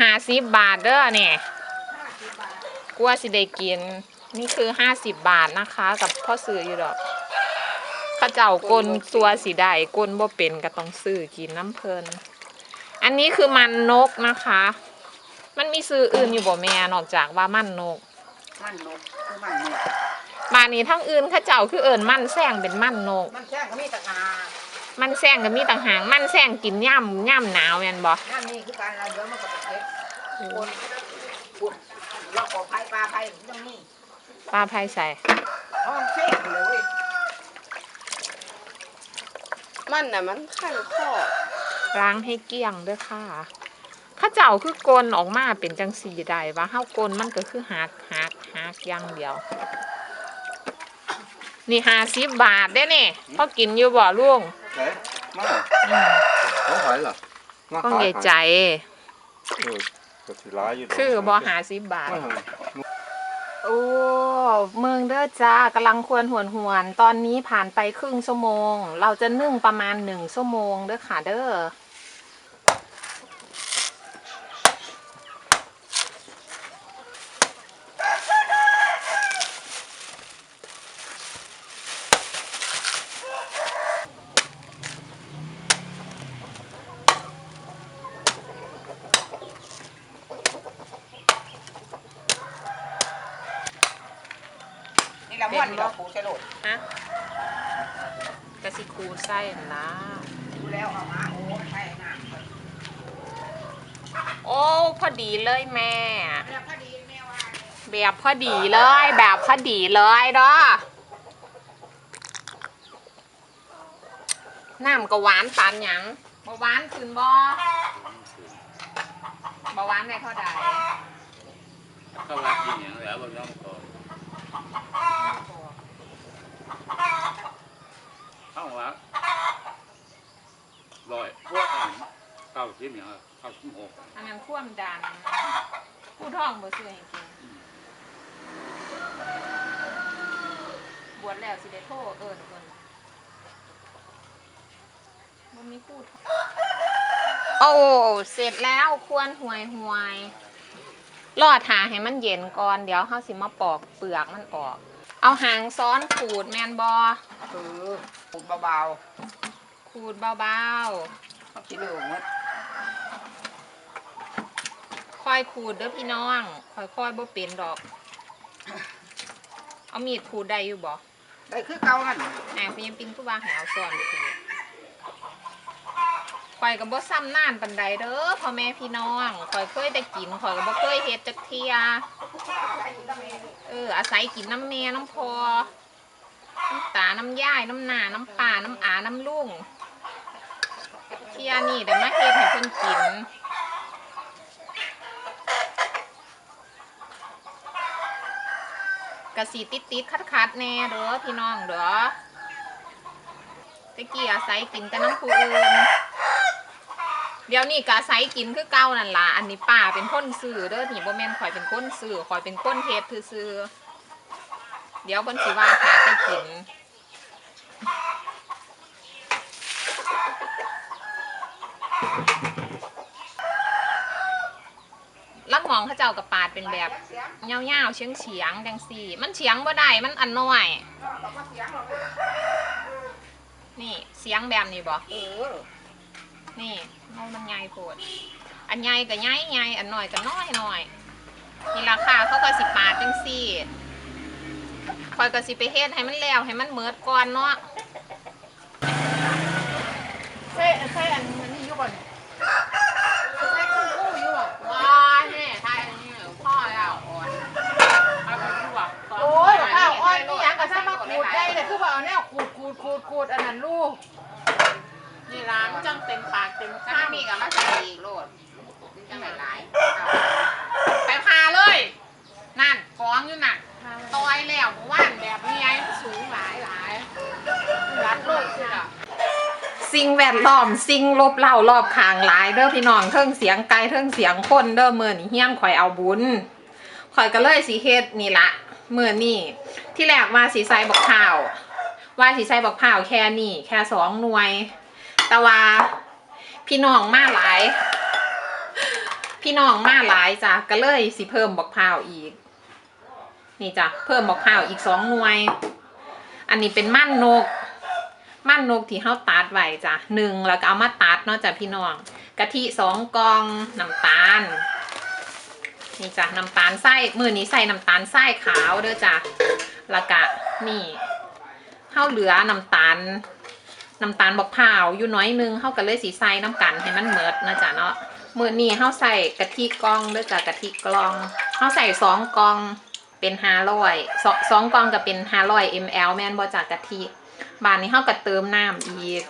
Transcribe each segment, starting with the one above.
ห้าสิบบาทเด้อเนี่ยกลัวสิได้กิน นี่คือห้าสิบบาทนะคะ กับพ่อซื้ออยู่ดอกเข้าเจ้ากลตัวสีได้กลบ่เป็นก็ต้องซื้อกินน้ำเพลินอันนี้คือมันนกนะคะ มันมีซื้ออื่นอยู่บ่แม่นอกจากว่ามันนก มันนกคือมันนกบานนี้ทั้งอื่นเข้าเจ้าคือเอิญมันแซงเป็นมันนก มันแค่ก็มีตะกา มันแซงก็มีต่างหางมันแซงกินย่ำย่ำหนาวแม่นบ่นั่นนี่คือการเราเดี๋ยวมันก็ไปเก็บคนปุ่นเราขอไผ่ปลาไผ่ตรงนี้ป้าไพ่ใส่ห้องเช็คเลยมันน่ะมันขันคอล้างให้เกลี้ยงเด้วยค่ะเข้าเจ้าคือกลนออกมาเป็นจังสีได้ว่าเฮากลนมันก็คือหักหักหักอย่างเดียว นี่ห้าสิบบาทได้เนี่ยพอกินอยู่บ่ลุงเอ๊ะมาอืมของขายเหรอมาต้องขายใหญ่ใจเออก็สิร้ายอยู่ดกคือบ่หาสิบบาทไม่หาโอ้เมืองเด้อจ้ากำลังควรหวนหวนๆตอนนี้ผ่านไปครึ่งชั่วโมง เราจะนึ่งประมาณหนึ่งชั่วโมงเด้อค่ะเด้อ นี่เราม้วนนี่เราปูใส่โหลดฮะกะสิคูไส้นะดูแล้วเอามาโอ้ไผ่น้โอ้พอดีเลยแม่แล้วพอดีแม่ว่าแบบพอดีเลย แบบพอดีเลยเด้อน้ำก็หวานปานหยังบ่หวานขึ้นบ่บ่หวานได้เท่าใดเข้าวัดกินอย่างแล้วบางน้องก็ เข้าวัดลอยพวกอ่านเข้าชิ้นอย่างเข้าชิ้นหกอันนั้นคว่ำดันผู้ท้องบ่ซื้อให้กินบวชแล้วสิได้โทรเอิ้นเพิ่นบ่มีพูดโอ้เสร็จแล้วควรห่วยห่วยรอดหาให้มันเย็นก่อน เดี๋ยวเฮาสิมาปอกเปลือกมันออก เอาหางซ้อนขูดแมนบอเออปูเบาขูดเบาๆเขาคิดเลยว่าๆค่อยขูดเด้อพี่น้อง ค่อยๆบ่เป็นดอก เอามีดขูดได้อยู่บ่ได้คือเก่านั่นแอบยังปิงผู้ว่าให้เอาซ้อนขูดข่อยก็บ่ซ้ำนานปานใดเด้อพ่อแม่พี่น้องข่อยเคยได้กินข่อยก็บ่เคยเฮ็ดจักเที่ยเอออาศัยกินน้ำแม่น้ำพอน้ำตา น้ำย่าย น้ำนา น้ำป่า น้ำอา น้ำลุงเที่ยนี่เดี๋ยวมาเฮ็ดให้เพิ่นกินกระสีติดติดคัดคัดแน่เด้อพี่น้องเด้อตะกี้อาศัยกินแต่น้ำผู้อื่น เดี๋ยวนี้ก็อาศัยกินคือเก่านั่นล่ะอันนี้ป้าเป็นคนซื้อเด้อนี่บ่แม่นข่อยเป็นคนซื้อข่อยเป็นคนเฮ็ดซื้อเดี๋ยวเพิ่นสิว่าหาไปกินลักมองเขาเจ้ากับปาดเป็นแบบเงาๆเฉียงเฉียงๆจังสี่ มันเฉียงบ่ได้มันอันน้อยนี่เสียงแบบนี้บ่ เออนี่เงามันใหญ่โพดอันใหญ่ก็ใหญ่ใหญ่อันน้อยก็น้อยน้อยนี่ราคาเขาก็สิปาดจังสี่คอยก็สิไปเฮ็ดให้มันแล้วให้มันเมิดก่อนเนาะใช่ใช่อันนี้อยู่ก่อนใช่คู่คู่อยู่อะว้ายแม่ทายอันนี้พ่อแล้วอ่อนเอาไปลวกก่นโอ้ยข้าวอ้อยนี่ยังกระซ่ามาขูดได้เลยคือว่าเอาแนวขูดขูดขูดขูดอันนั้นลูก นี่ร้านจังเต็มปากเต็มถ้าคำมีกับมาใส่อีกโลดจังหลายไปพาเลย นั่นกองอยู่น่ะตอยแล้วเมื่อวานแบบนี้ไงสูงหลายหลายรัดโลกคืออะสิ่งแวดล้อมสิ่งลบเล่ารอบข้างหลายเด้อพี่น้องเทิงเสียงไกลเทิงเสียงคนเด้อมื้อนี้เฮี้ยนข่อยเอาบุญข่อยก็เลยสิเฮ็ดนี่ละเมื้อนี้ที่แรกว่าสิใสบักข้าว ว่าสิใสบักข้าวแค่นี้แค่สองหน่วย แต่ว่าพี่น้องมาหลาย พี่น้องมาหลายจ้ะก็เลยสิเพิ่มบักพร้าวอีก นี่จ้ะเพิ่มบักพร้าวอีกสองหน่วย อันนี้เป็นมั่นนกมั่นนกที่เฮาตัดไว้จ้ะหนึ่งแล้วก็เอามาตัดเนาะจ้ะพี่น้องกะทิสองกองน้ำตาลนี่จ้ะน้ำตาลไส้มือนี้ใส่น้ำตาลไส้ขาวเด้อจ้ะล้วก็นี่เฮาเหลือน้ำตาล น้ำตาลบักพร้าวอยู่น้อยนึงเฮาก็เลยสีใส่น้ำกันให้มันเหมิดนะจ๊ะเนาะมือนี้เฮาใส่กะทิกล่องด้อจ้ะกะทิกล่องเฮาใส่สองกล่องเป็น500สองสองกล่องก็เป็น500 ml แม่นบ่จ้ะกะทิบานนี้เฮาก็เติมน้ำอีก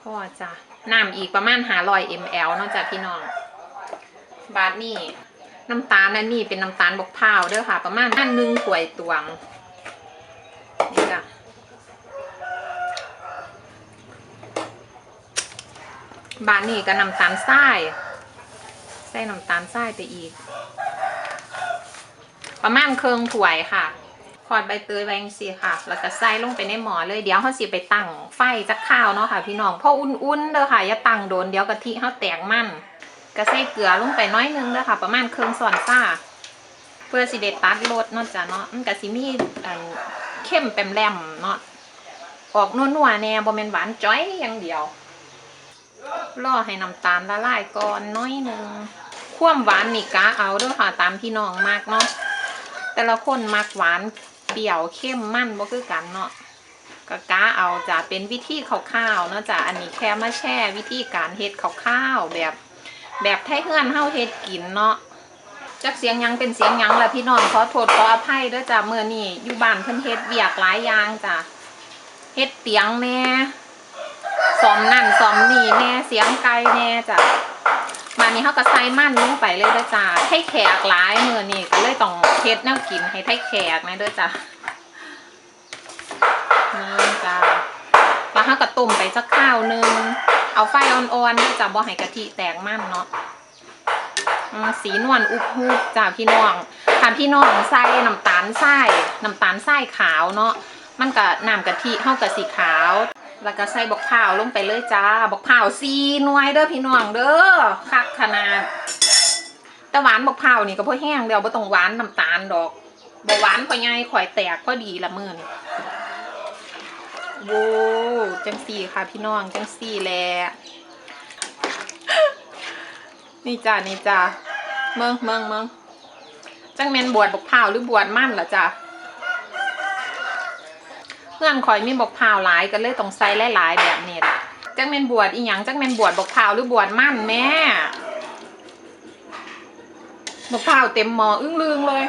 พ่อจ้ะน้ำอีกประมาณ500 ml เนาะจ้ะพี่น้อง บาทนี่น้ำตาลนั่นนี่เป็นน้ำตาลบกพร้าวเด้อค่ะ ประมาณอันหนึ่งถ้วยตวง นี่จ้ะบาทนี่ก็น้ำตาลทรายใส่น้ำตาลทรายไปอีก ประมาณเครื่องถ้วยค่ะขอดใบเตยแวงสิค่ะ แล้วก็ใส่ลงไปในหม้อเลยเดี๋ยวเขาสิไปตั้งไฟจักข้าวเนาะค่ะ พี่น้องพราะอุ่นๆเด้อค่ะอย่าตั้งโดนเดี๋ยวกะทิเขาแตกมันก็ใส่เกลือลงไปน้อยนึงเด้อค่ะ ประมาณเครึ่งช้อนซ่าเพื่อสิเด็ดตัดรสเนาะจ้ะเนาะมันก็สิมีอัน เข้มแปมแรมเนาะออกนัวๆแน่บ่แม่นหวานจ้อยอย่างเดียวรอให้น้ำตาลละลายก่อนน้อยหนึ่งความหวานนี่กะเอาด้อค่ะตามพี่น้องมากเนาะแต่ละคนมักหวานเปรี้ยวเข้มมั่นบ่คือกันเนาะก็กะเอาจะเป็นวิธีคร่าวๆเนาะจ้ะอันนี้แค่มาแช่วิธีการเฮ็ดคร่าวๆแบบ แบบไทยเฮือนเฮาเฮ็ดกินเนาะ จักเสียงหยังเป็นเสียงหยังแหละพี่น้องขอโทษขออภัยด้วยจ้ะเมื้อนี้อยู่บ้านเพิ่นเฮ็ดเวียกหลายอย่างจ้ะเฮ็ดเตียงแน่ซ่อมนั่นซ่อมนี่แน่เสียงไก่แน่จ้ะมานี้เฮาก็ใส่มันลงไปเลยด้อจ้ะให้แขกหลายเมื้อนี้ก็เลยต้องเฮ็ดแนวกินให้ไทยแขกนะด้อจ้ะนี่จ้ะแล้วเฮาก็ต้มไปสักข้าวนึงเอาไฟอ่อนๆนี่จะบ่ให้กะทิแตกมันเนาะ สีนวลอุบฮูบจ้าพี่น้องถ้าพี่น้องใส่น้ำตาลทรายน้ำตาลทรายขาวเนาะมันก็น้ำกะทิเฮากับสีขาว แล้วก็ใส่บกพร้าลงไปเลยจ้าบกพร้าวซีนวยเด้อพี่น้องเด้อคักขนาดแต่หวานบกพร้านี่ก็พอแห้งเดียวบ่ต้องหวานน้ำตาลดอกบ่หวานพอไงข่อยแตกพอดีละมื้อนโว้จังสี่ค่ะพี่น้องจังสี่แหละ นี่จ้านี่จ้าเมืองเมืองเมืองจังแมนบวชบกพร้าวหรือบวชมั่นหรอจ้าเพื่อนคอยมีบกพร้าวหลายก็เลยต้องใส่หลายๆแบบนี้ละจังแมนบวชอีหยังจังแมนบวชบกพร้าวหรือบวชมั่นแม่บกพร้าวเต็มหม้ออึ้งลืงเลย